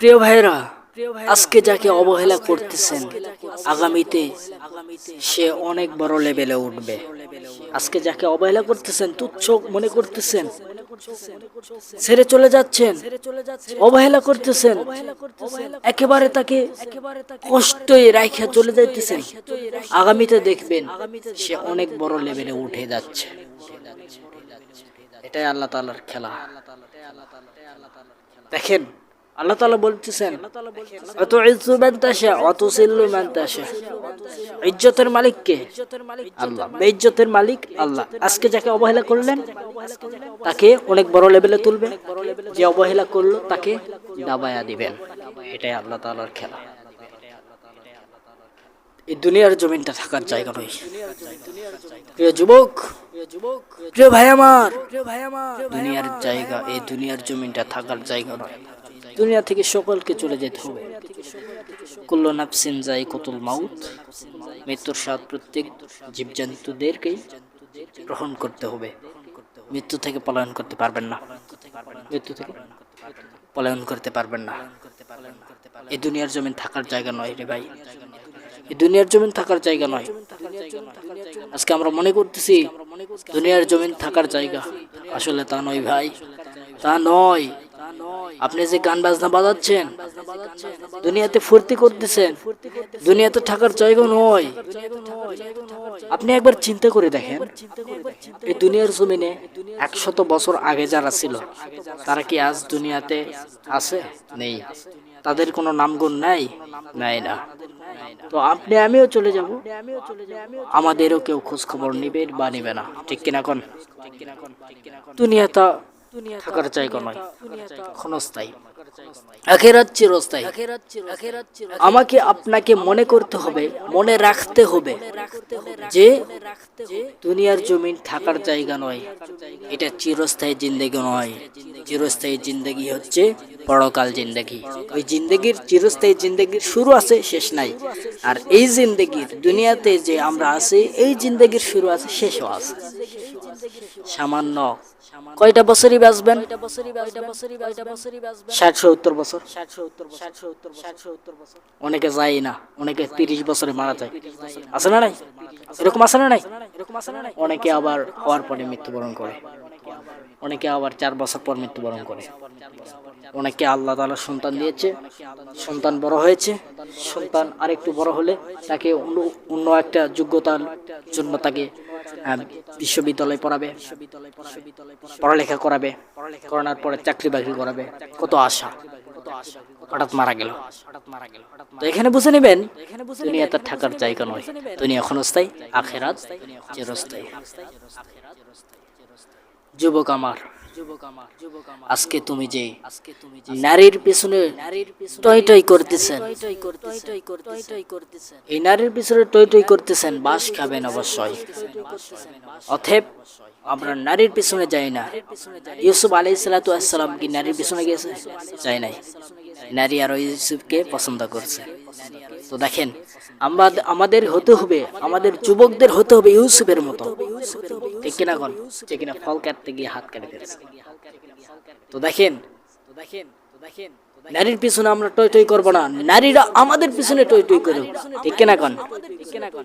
প্রিয় ভাইরা আজকে যাকে অবহেলা করতেছেন আগামীতে সে অনেক বড় লেভেলে উঠবে। আজকে যাকে অবহেলা করতেছেন তুচ্ছ মনে করতেছেন ছেড়ে চলে যাচ্ছেন অবহেলা করতেছেন একেবারে তাকে কষ্টই রাইখা চলে যাইতেছেন আগামীতে দেখবেন সে অনেক বড় লেভেলে উঠে যাচ্ছে। এটাই আল্লাহ তাআলার খেলা। দেখেন আল্লাহ তাআলা বলতেছেন অত অত সিল্লু মান ইজ্জতের মালিক কে আল্লাহ। বেইজ্জতের মালিক আল্লাহ। আজকে যাকে অবহেলা করলেন তাকে অনেক বড় লেভেলে তুলবে। যে অবহেলা করল তাকে দাবায়া দিবেন। এটাই আল্লাহ তাআলার খেলা। এই দুনিয়ার জমিনটা থাকার জায়গা নয়। প্রিয় যুবক প্রিয় ভাই আমার দুনিয়ার জায়গা এই দুনিয়ার জমিনটা থাকার জায়গা নয়। দুনিয়া থেকে সকলকে চলে যেতে হবে। কুল্ল নাফসিন যাই কতুল মাউত, মৃত্যুর স্বাদ প্রত্যেক জীবজন্তুদেরকেই গ্রহণ করতে হবে। মৃত্যু থেকে পলায়ন করতে পারবেন না। মৃত্যু থেকে পলায়ন করতে পারবেন না। এই দুনিয়ার জমিন থাকার জায়গা নয় রে ভাই। এই দুনিয়ার জমিন থাকার জায়গা নয়। আজকে আমরা মনে করতেছি, দুনিয়ার জমিন থাকার জায়গা আসলে তা নয় ভাই। তা নয়। আপনি যে গান বাজনা বাজাচ্ছেন, দুনিয়াতে ফুর্তি করতেছেন, দুনিয়াতে থাকার জায়গা নয় আপনি একবার চিন্তা করে দেখেন, এই দুনিয়ার জমিনে একশত বছর আগে যারা ছিল, তারা কি আজ দুনিয়াতে আছে? নেই। তাদের কোনো নামগুণ নাই? নাই না। তো আপনি, আমিও চলে যাব। আমাদেরও কেউ খোঁজ খবর নিবে বা নিবে না। ঠিক কিনা কোন? দুনিয়াটা থাকার জায়গা নয়। ক্ষণস্থায়ী আখেরাত চিরস্থায়ী। আমাকে আপনাকে মনে করতে হবে মনে রাখতে হবে যে দুনিয়ার জমিন থাকার জায়গা নয়। এটা চিরস্থায়ী জিন্দেগি নয়। চিরস্থায়ী জিন্দেগি হচ্ছে পরকাল জিন্দেগি। ওই জিন্দেগির চিরস্থায়ী জিন্দেগির শুরু আছে শেষ নাই। আর এই জিন্দেগির দুনিয়াতে যে আমরা আছি এই জিন্দেগির শুরু আছে শেষও আছে। সামান্য কয়টা বছরই বাঁচবেন? ষাট সত্তর বছর। অনেকে যায় না অনেকে তিরিশ বছরে মারা যায়। আছে না নাই? এরকম আছে না নাই? অনেকে আবার হওয়ার পরে মৃত্যুবরণ করে। অনেকে আবার চার বছর পর মৃত্যুবরণ করে। অনেকে আল্লাহ তালা সন্তান দিয়েছে, সন্তান বড় হয়েছে, সন্তান আরেকটু বড় হলে তাকে অন্য- একটা যোগ্যতার জন্য তাকে বিশ্ববিদ্যালয়ে পড়াবে, পড়ালেখা করাবে, করোনার পরে চাকরি বাকরি করাবে। কত আশা, হঠাৎ মারা গেল। তো এখানে বুঝে নেবেন, দুনিয়াতে থাকার জায়গা নয়। দুনিয়া ক্ষণস্থায়ী, আখেরাত চিরস্থায়ী। যুবক আমার আজকে তুমি যে নারীর পিছনে টই করতেছেন। এই নারীর পিছনে টই টই করতেছেন বাস খাবেন অবশ্যই। অথেব আমরা নারীর পিছনে যাই না। ইউসুফ আলাই সালাতাম কি নারীর পিছনে গেছে? যাই নাই। নারী আর ইউসুফকে পছন্দ করছে। তো দেখেন আমরা আমাদের হতে হবে আমাদের যুবকদের হতে হবে ইউসুফের মতো। ঠিক কিনা যে কিনা ফল কাটতে গিয়ে হাত কেটে ফেলছে। তো দেখেন তো দেখেন তো দেখেন নারীর পিছনে আমরা টই টই করব না, নারীরা আমাদের পিছনে টই টই করুক ঠিক কিনা কোন ঠিক কোন